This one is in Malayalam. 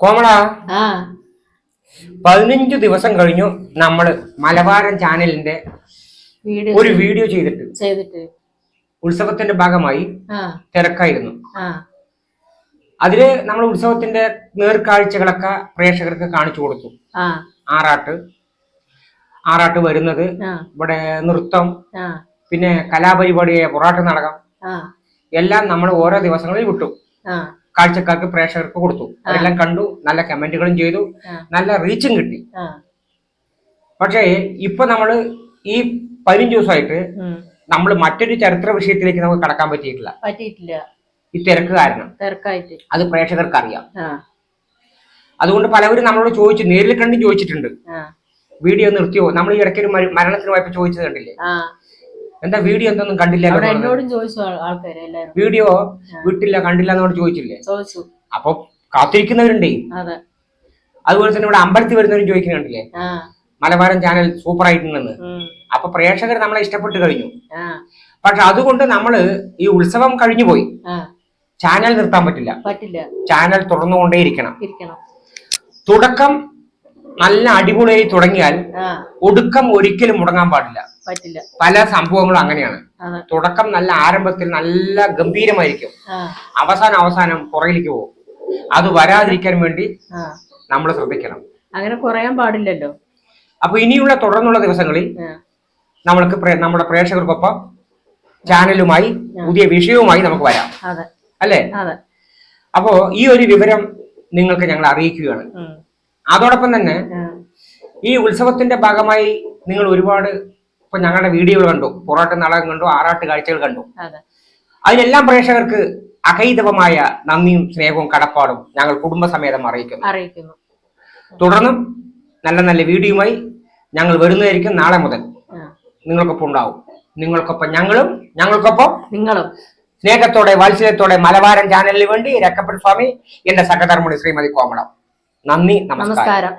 കോമള പതിനഞ്ചു ദിവസം കഴിഞ്ഞു നമ്മൾ മലബാരൻ ചാനലിന്റെ ഒരു വീഡിയോ ചെയ്തിട്ട്. ചെയ്തിട്ട്. ഉത്സവത്തിന്റെ ഭാഗമായി തിരക്കായിരുന്നു. അതിൽ നമ്മൾ ഉത്സവത്തിന്റെ നേർക്കാഴ്ചകളൊക്കെ പ്രേക്ഷകർക്ക് കാണിച്ചു കൊടുത്തു. ആറാട്ട്. ആറാട്ട് വരുന്നത് ഇവിടെ നൃത്തം പിന്നെ കലാപരിപാടിയായ പൊറാട്ട് നാടകം എല്ലാം നമ്മൾ ഓരോ ദിവസങ്ങളിൽ വിട്ടു. കാഴ്ചക്കാർക്ക് പ്രേക്ഷകർക്ക് കൊടുത്തു. അതെല്ലാം കണ്ടു നല്ല കമന്റുകളും ചെയ്തു നല്ല റീച്ചും കിട്ടി. പക്ഷേ ഇപ്പൊ നമ്മൾ ഈ പതിനഞ്ച് ദിവസമായിട്ട്. നമ്മൾ മറ്റൊരു ചരിത്ര വിഷയത്തിലേക്ക് നമുക്ക് കടക്കാൻ പറ്റിയിട്ടില്ല. പറ്റിയിട്ടില്ല. ഈ തിരക്ക് കാരണം. തിരക്കായിട്ട്. അത് പ്രേക്ഷകർക്ക് അറിയാം അതുകൊണ്ട് പലവരും നമ്മളോട് ചോദിച്ചു നേരിൽ കണ്ടും ചോദിച്ചിട്ടുണ്ട്. വീഡിയോ നിർത്തിയോ? നമ്മൾ ഈ ഇടയ്ക്ക് ഒരു മര- മരണത്തിന് പോയപ്പോ ചോദിച്ചത് കണ്ടില്ലേ? എന്താ വീഡിയോ എന്തൊന്നും കണ്ടില്ല അവിടെ എന്ന് പറഞ്ഞത്? എന്നോടും ചോദിച്ചു ആൾക്കാര് എല്ലാരും വീഡിയോ വിട്ടില്ല കണ്ടില്ല എന്നോട് ചോദിച്ചില്ലേ? ചോദിച്ചു. അപ്പൊ കാത്തിരിക്കുന്നവരുണ്ടേ? അതെ. അതുപോലെ തന്നെ ഇവിടെ അമ്പലത്തിൽ വരുന്നവരും ചോദിക്കുന്നുണ്ടല്ലേ? ആ. മലബാരൻ ചാനൽ സൂപ്പർ ആയിട്ടുണ്ടെന്ന്. അപ്പൊ പ്രേക്ഷകർ നമ്മളെ ഇഷ്ടപ്പെട്ട് കഴിഞ്ഞു. പക്ഷെ അതുകൊണ്ട് നമ്മൾ ഈ ഉത്സവം കഴിഞ്ഞു പോയി. ചാനൽ നിർത്താൻ പറ്റില്ല. പറ്റില്ല. ചാനൽ തുറന്നുകൊണ്ടേയിരിക്കണം. ഇരിക്കണം. തുടക്കം നല്ല അടിപൊളിയായി തുടങ്ങിയാൽ ഒടുക്കം ഒരിക്കലും മുടങ്ങാൻ പാടില്ല. പറ്റില്ല. പല സംഭവങ്ങളും അങ്ങനെയാണ്. തുടക്കം നല്ല ആരംഭത്തിൽ നല്ല ഗംഭീരമായിരിക്കും. അവസാനം അവസാനം പുറകിലേക്ക് പോകും. അത് വരാതിരിക്കാൻ വേണ്ടി നമ്മൾ ശ്രദ്ധിക്കണം. അങ്ങനെ കുറയാൻ പാടില്ലല്ലോ. അപ്പൊ ഇനിയുള്ള തുടർന്നുള്ള ദിവസങ്ങളിൽ നമ്മൾക്ക് നമ്മുടെ പ്രേക്ഷകർക്കൊപ്പം ചാനലുമായി പുതിയ വിഷയവുമായി നമുക്ക് വരാം. അല്ലേ? അപ്പോ ഈ ഒരു വിവരം നിങ്ങൾക്ക് ഞങ്ങൾ അറിയിക്കുകയാണ്. അതോടൊപ്പം തന്നെ ഈ ഉത്സവത്തിന്റെ ഭാഗമായി നിങ്ങൾ ഒരുപാട് ഇപ്പൊ ഞങ്ങളുടെ വീഡിയോകൾ കണ്ടു പൊറോട്ട നാടകം കണ്ടു ആറാട്ട് കാഴ്ചകൾ കണ്ടു. അതെ. അതിലെല്ലാം പ്രേക്ഷകർക്ക് അകൈതവമായ നന്ദിയും സ്നേഹവും കടപ്പാടും ഞങ്ങൾ കുടുംബസമേതം അറിയിക്കുന്നു. അറിയിക്കുന്നു. തുടർന്നും നല്ല നല്ല വീഡിയോയുമായി ഞങ്ങൾ വരുന്നതായിരിക്കും നാളെ മുതൽ. നിങ്ങൾക്കൊപ്പം ഉണ്ടാവും. നിങ്ങൾക്കൊപ്പം ഞങ്ങളും ഞങ്ങൾക്കൊപ്പം നിങ്ങളും. സ്നേഹത്തോടെ വാത്സല്യത്തോടെ മലബാരൻ ചാനലിന് വേണ്ടി രക്കപ്പെട്ട സ്വാമി. എന്റെ സഹധർമ്മണി ശ്രീമതി കോമളം. നന്ദി നമസ്കാരം.